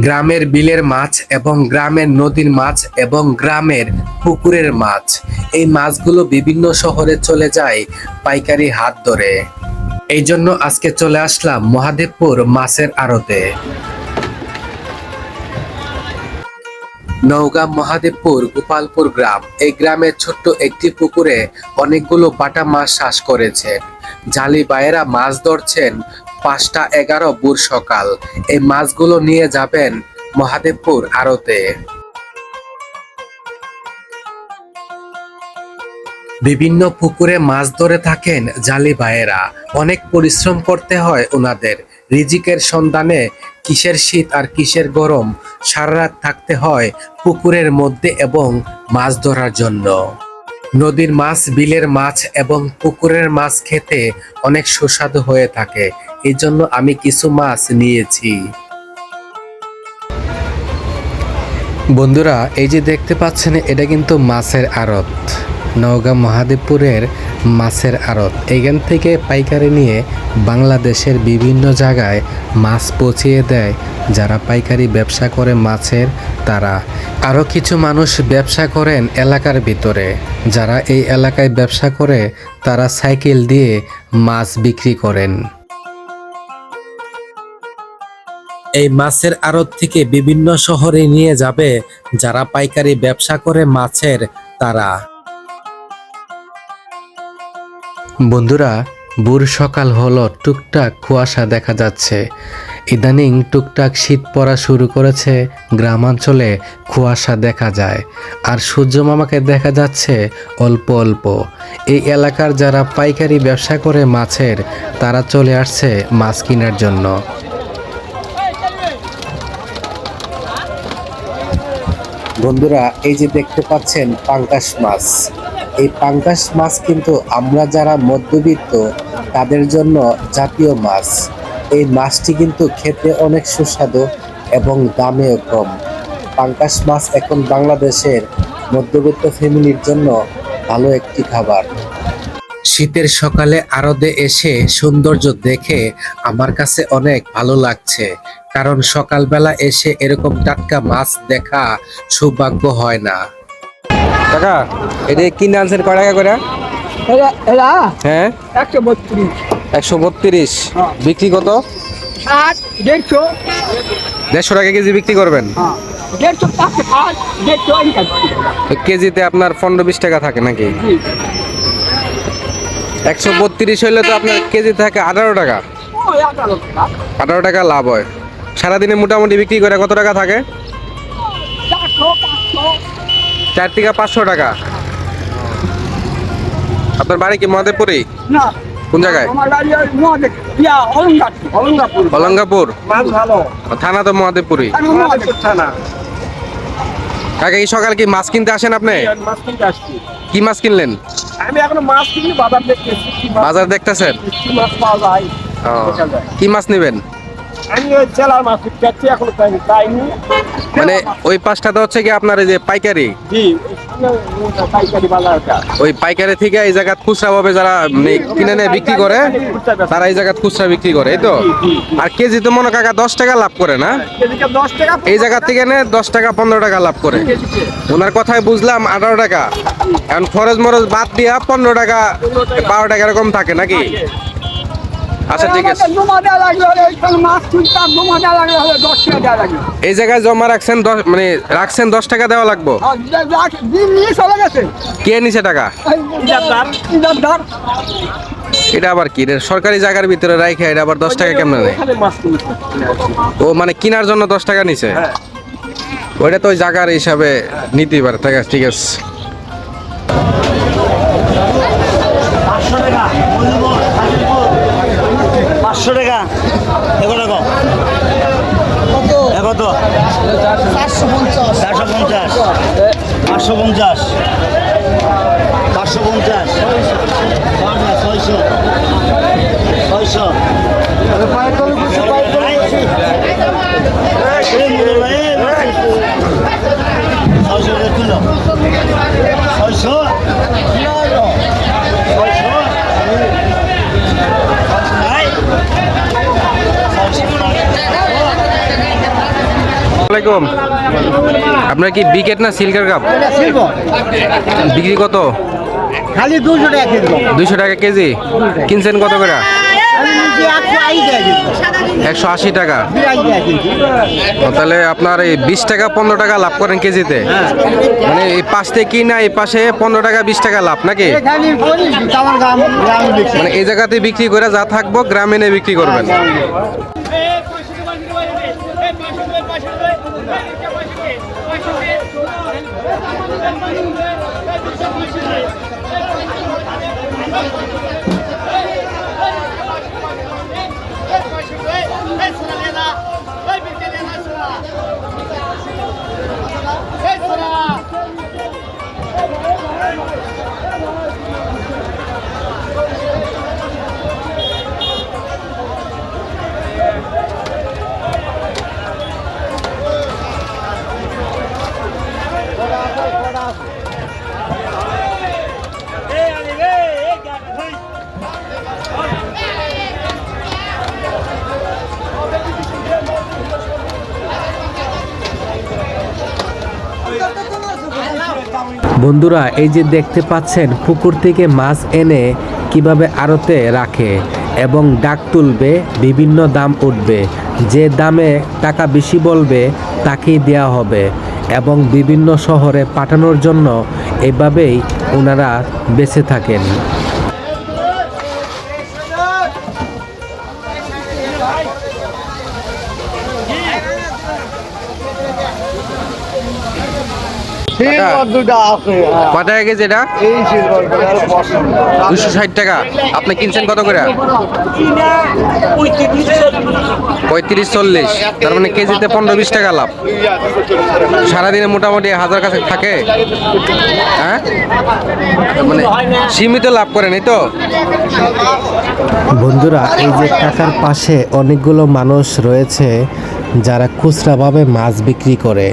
গ্রামের বিলের মাছ এবং গ্রামের নদীর মাছ এবং গ্রামের পুকুরের মাছ। এই মাছগুলো বিভিন্ন শহরে চলে যায় পাইকারি হাত ধরে। এই জন্য আজকে চলে আসলাম মহাদেবপুর মাছের আড়তে। নওগাঁ মহাদেবপুর গোপালপুর গ্রাম, এই গ্রামের ছোট্ট একটি পুকুরে অনেকগুলো বাটা মাছ চাষ করেছে জালি বাইরা মাছ ধরছেন পাঁচটা এগারো বুর সকাল। এই মাছগুলো নিয়ে যাবেন মহাদেবপুর আড়তে। বিভিন্ন পুকুরে মাছ ধরে থাকেন জালি ভাইয়েরা। অনেক পরিশ্রম করতে হয় ওনাদের। রিজিকের সন্ধানে কিসের শীত আর কিসের গরম সারা রাত থাকতে হয় পুকুরের মধ্যে এবং মাছ ধরার জন্য। নদীর মাছ, বিলের মাছ এবং পুকুরের মাছ খেতে অনেক সুস্বাদু হয়ে থাকে। এই জন্য আমি কিছু মাছ নিয়েছি। বন্ধুরা, এই যে দেখতে পাচ্ছেন, এটা কিন্তু মাছের আড়ত। নওগাঁ মহাদেবপুরের মাছের আড়ত। এখান থেকে পাইকারি নিয়ে বাংলাদেশের বিভিন্ন জায়গায় মাছ পচিয়ে দেয় যারা পাইকারি ব্যবসা করে মাছের তারা। আরও কিছু মানুষ ব্যবসা করেন এলাকার ভিতরে। যারা এই এলাকায় ব্যবসা করে, তারা সাইকেল দিয়ে মাছ বিক্রি করেন। এই মাছের আড়ত থেকে বিভিন্ন শহরে নিয়ে যাবে যারা পাইকারি ব্যবসা করে মাছের তারা। বন্ধুরা, বুর সকাল হলো টুকটাক কুয়াশা দেখা যাচ্ছে। ইদানিং টুকটাক শীত পড়া শুরু করেছে গ্রামাঞ্চলে কুয়াশা দেখা যায়। আর সূর্য মামাকে দেখা যাচ্ছে অল্প অল্প। এই এলাকার যারা পাইকারি ব্যবসা করে মাছের, তারা চলে আসছে মাছ কেনার জন্য। বন্ধুরা, এই যে দেখতে পাচ্ছেন পাঙ্কাশ মাছ। এই পাঙ্কাশ মাছ কিন্তু আমরা যারা মধ্যবিত্ত, তাদের জন্য জাতীয় মাছ। এই মাছটি কিন্তু খেতে অনেক সুস্বাদু এবং দামেও কম। পাঙ্কাশ মাছ এখন বাংলাদেশের মধ্যবিত্ত ফ্যামিলির জন্য ভালো একটি খাবার। শীতের সকালে আরদে এসে সৌন্দর্য দেখে আমার কাছে অনেক ভালো লাগছে। কারণ সকালবেলা এসে এরকম টাটকা মাছ দেখা সৌভাগ্য হয় না। কাকা এটা কিনে আনছেন কয় টাকা করে? হ্যাঁ? একশো বত্রিশ। একশো বত্রিশ। হ্যাঁ। বিক্রি কত? ষাট দেড়শো। দেড়শো টাকা কেজি বিক্রি করবেন? হ্যাঁ। কেজিতে আপনার পনেরো বিশ টাকা থাকে নাকি? একশো বত্রিশ হইলে তো আপনার কেজি থাকে আঠারো টাকা। আঠারো টাকা লাভ হয়। সারাদিনে মোটামুটি বিক্রি করে কত টাকা থাকে? চার থেকে পাঁচশো টাকা। আপনার বাড়ি কি মহাদেবপুরি না। কোন জায়গায়? অলঙ্গাপুর থানা তো মহাদেবপুরি কাকা এই সকাল কি মাছ কিনতে আসেন আপনি? মাছ কি মাছ কিনলেন? আমি এখনও মাছ কিনি বাজার দেখতেছি। বাজার দেখতেছেন? কি মাছ পাওয়া যায়। কি মাছ নেবেন? আমি ওই জেলার মাছ চাচ্ছি এখনও পাইনি পাইনি মানে ওই পাঁচটাতে হচ্ছে কি আপনার এই যে পাইকারি? জি ওই পাইকারি বাজারটা ওই পাইকারি থেকে এই জায়গা খুচরা ভাবে যারা মানে কিনে নেয় বিক্রি করে তারা এই জায়গা খুচরা বিক্রি করে এই তো? আর কেজি তো মনে কাকা দশ টাকা লাভ করে না? এই জায়গা থেকে নে দশ টাকা পনেরো টাকা লাভ করে। ওনার কথায় বুঝলাম আঠারো টাকা। এখন খরচ মরচ বাদ দিয়া পনেরো টাকা বারো টাকা এরকম থাকে নাকি? আচ্ছা ঠিক আছে। জমা দেওয়া লাগল হলে মাছ তুলতাম জমা দেওয়া লাগল হলে দশ টাকা দেওয়া লাগল এই জায়গায় জমা রাখছেন দশ মানে রাখছেন দশ টাকা দেওয়া লাগবো? আর যে- যা- দিন নিয়ে চলে গেছে। কে নিছে টাকা? এটা আবার কি? সরকারি জায়গার ভিতরে রাখে এটা আবার দশ টাকা কেমন নেয়? ও মানে কেনার জন্য দশ টাকা নিছে? হ্যাঁ। ওইটা তো ওই জায়গার হিসাবে নিতেই পারে ঠিক আছে। পাঁচশো টাকা। এগো টাকা কত চারশো পঞ্চাশ। পাঁচশো পঞ্চাশ। পাঁচশো পঞ্চাশ। ছয়শো। ছয়শো। ছয়শো ছয়শো। আসসালামাইকুম আপনার কি বিকেট না সিল্কের কাপ? বিক্রি কত? খালি দুশো টাকা কেজি। দুইশো টাকা কেজি? কিনছেন কত করে? একশো আশি টাকা তাহলে আপনার এই বিশ টাকা পনেরো টাকা লাভ করেন কেজিতে। মানে এই পাশ থেকে কিনা এই পাশে পনেরো টাকা বিশ টাকা লাভ নাকি? মানে এই জায়গাতে বিক্রি করে যা থাকব গ্রামে বিক্রি করবেন। বন্ধুরা, এই যে দেখতে পাচ্ছেন, পুকুর থেকে মাছ এনে কীভাবে আড়তে রাখে এবং ডাক তুলবে, বিভিন্ন দাম উঠবে। যে দামে টাকা বেশি বলবে, তাকেই দেয়া হবে এবং বিভিন্ন শহরে পাঠানোর জন্য এভাবেই ওনারা বেঁচে থাকেন। কত টাকা কেজি এটা? এই সিলভার পছন্দ দুশো ষাট টাকা। আপনি কিনছেন কত করে? পঁয়ত্রিশ চল্লিশ। তার মানে কেজিতে পনেরো বিশ টাকা লাভ। সারাদিনে মোটামুটি হাজার কাছে থাকে। হ্যাঁ? মানে সীমিত লাভ করেন এই তো? বন্ধুরা এই যে টাকার পাশে অনেকগুলো মানুষ রয়েছে যারা খুচরাভাবে মাছ বিক্রি করে।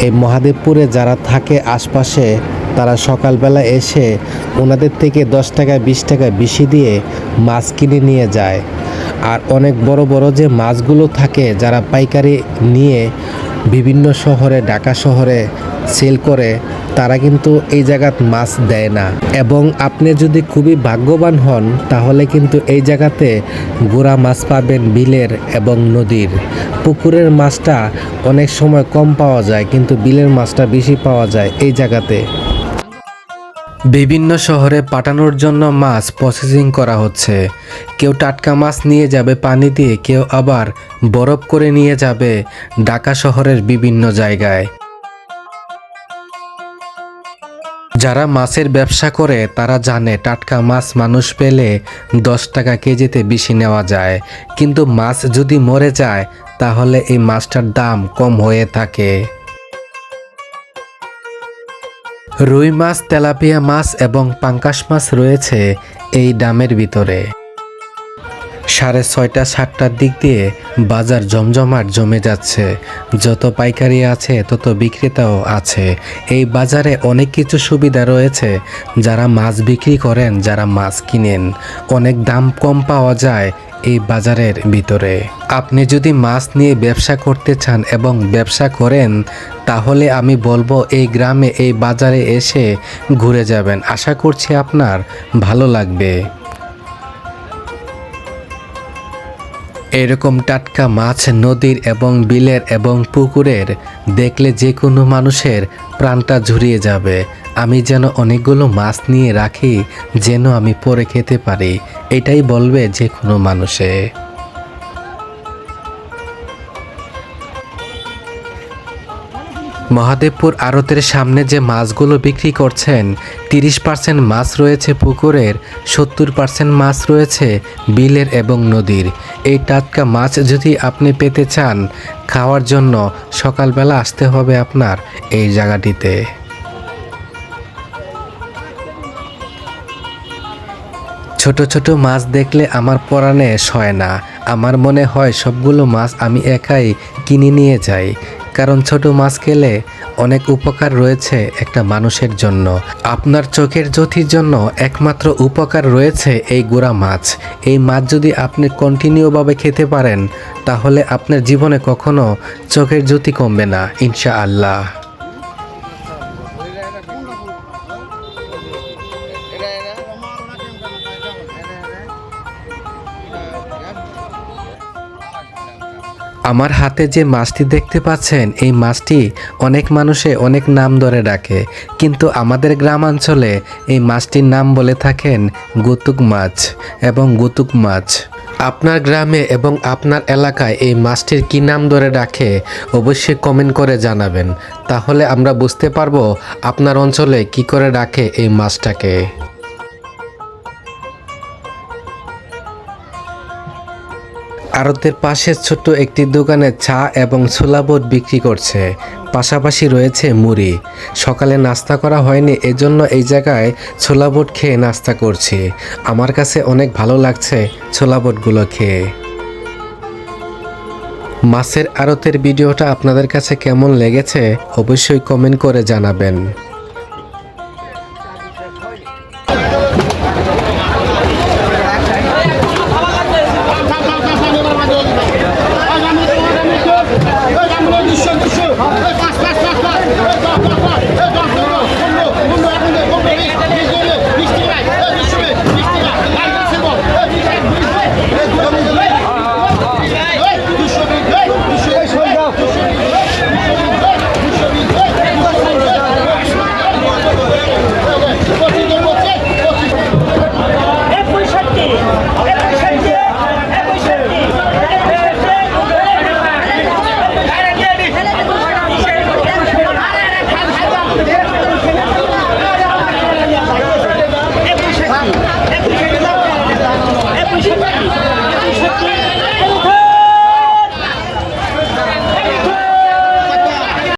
এই মহাদেবপুরে যারা থাকে আশপাশে, তারা সকালবেলা এসে ওনাদের থেকে দশ টাকা, বিশ টাকা বেশি দিয়ে মাছ কিনে নিয়ে যায়। আর অনেক বড় বড় যে মাছগুলো থাকে, যারা পাইকারি নিয়ে বিভিন্ন শহরে, ঢাকা শহরে সেল করে তারা কিন্তু এই জায়গাত মাছ দেয় না। এবং আপনি যদি খুবই ভাগ্যবান হন, তাহলে কিন্তু এই জায়গাতে গোড়া মাছ পাবেন বিলের এবং নদীর। পুকুরের মাছটা অনেক সময় কম পাওয়া যায়, কিন্তু বিলের মাছটা বেশি পাওয়া যায় এই জায়গাতে। বিভিন্ন শহরে পাঠানোর জন্য মাছ প্রসেসিং করা হচ্ছে। কেউ টাটকা মাছ নিয়ে যাবে পানি দিয়ে, কেউ আবার বরফ করে নিয়ে যাবে ঢাকা শহরের বিভিন্ন জায়গায়। যারা মাছের ব্যবসা করে, তারা জানে টাটকা মাছ মানুষ পেলে দশ টাকা কেজিতে বেশি নেওয়া যায়। কিন্তু মাছ যদি মরে যায়, তাহলে এই মাছটার দাম কম হয়ে থাকে। রুই মাছ, তেলাপিয়া মাছ এবং পাঙ্কাশ মাছ রয়েছে এই দামের ভিতরে। সাড়ে ছয়টা, সাতটার দিক দিয়ে বাজার জমজমাট জমে যাচ্ছে। যত পাইকারি আছে, তত বিক্রেতাও আছে। এই বাজারে অনেক কিছু সুবিধা রয়েছে। যারা মাছ বিক্রি করেন, যারা মাছ কিনেন, অনেক দাম কম পাওয়া যায় এই বাজারের ভিতরে। আপনি যদি মাছ নিয়ে ব্যবসা করতে চান এবং ব্যবসা করেন, তাহলে আমি বলব এই গ্রামে, এই বাজারে এসে ঘুরে যাবেন। আশা করছি আপনার ভালো লাগবে। এরকম টাটকা মাছ নদীর এবং বিলের এবং পুকুরের দেখলে যে কোনো মানুষের প্রাণটা ঝুরিয়ে যাবে। আমি যেন অনেকগুলো মাছ নিয়ে রাখি, যেন আমি পরে খেতে পারি। এটাই বলবে যে কোনো মানুষে। মহাদেবপুর আড়তের সামনে যে মাছগুলো বিক্রি করছেন, তিরিশ পার্সেন্ট মাছ রয়েছে পুকুরের, সত্তর পার্সেন্ট মাছ রয়েছে বিলের এবং নদীর। এই টাটকা মাছ যদি আপনি পেতে চান, খাওয়ার জন্য সকালবেলা আসতে হবে আপনার এই জায়গাটিতে। ছোট ছোট মাছ দেখলে আমার পরাণে সয় না। আমার মনে হয় সবগুলো মাছ আমি একাই কিনে নিয়ে যাই। কারণ ছোট মাছ খেলে অনেক উপকার রয়েছে একটা মানুষের জন্য। আপনার চোখের জ্যোতির জন্য একমাত্র উপকার রয়েছে এই গুড়া মাছ। এই মাছ যদি আপনি কন্টিনিউভাবে খেতে পারেন, তাহলে আপনার জীবনে কখনো চোখের জ্যোতি কমবে না ইনশা আল্লাহ আমার হাতে যে মাছটি দেখতে পাচ্ছেন, এই মাছটি অনেক মানুষে অনেক নাম ধরে ডাকে। কিন্তু আমাদের গ্রামাঞ্চলে এই মাছটির নাম বলে থাকেন গুতুক মাছ এবং গুতুক মাছ। আপনার গ্রামে এবং আপনার এলাকায় এই মাছটির কী নাম ধরে ডাকে, অবশ্যই কমেন্ট করে জানাবেন। তাহলে আমরা বুঝতে পারব আপনার অঞ্চলে কি করে ডাকে এই মাছটাকে। আড়তের পাশে ছোট্ট একটি দোকানে চা এবং ছোলা বোট বিক্রি করছে। পাশাপাশি রয়েছে মুড়ি। সকালে নাস্তা করা হয়নি, এজন্য এই জায়গায় ছোলা বোট খেয়ে নাস্তা করছি। আমার কাছে অনেক ভালো লাগছে ছোলা বোটগুলো খেয়ে। মাছের আড়তের ভিডিওটা আপনাদের কাছে কেমন লেগেছে, অবশ্যই কমেন্ট করে জানাবেন।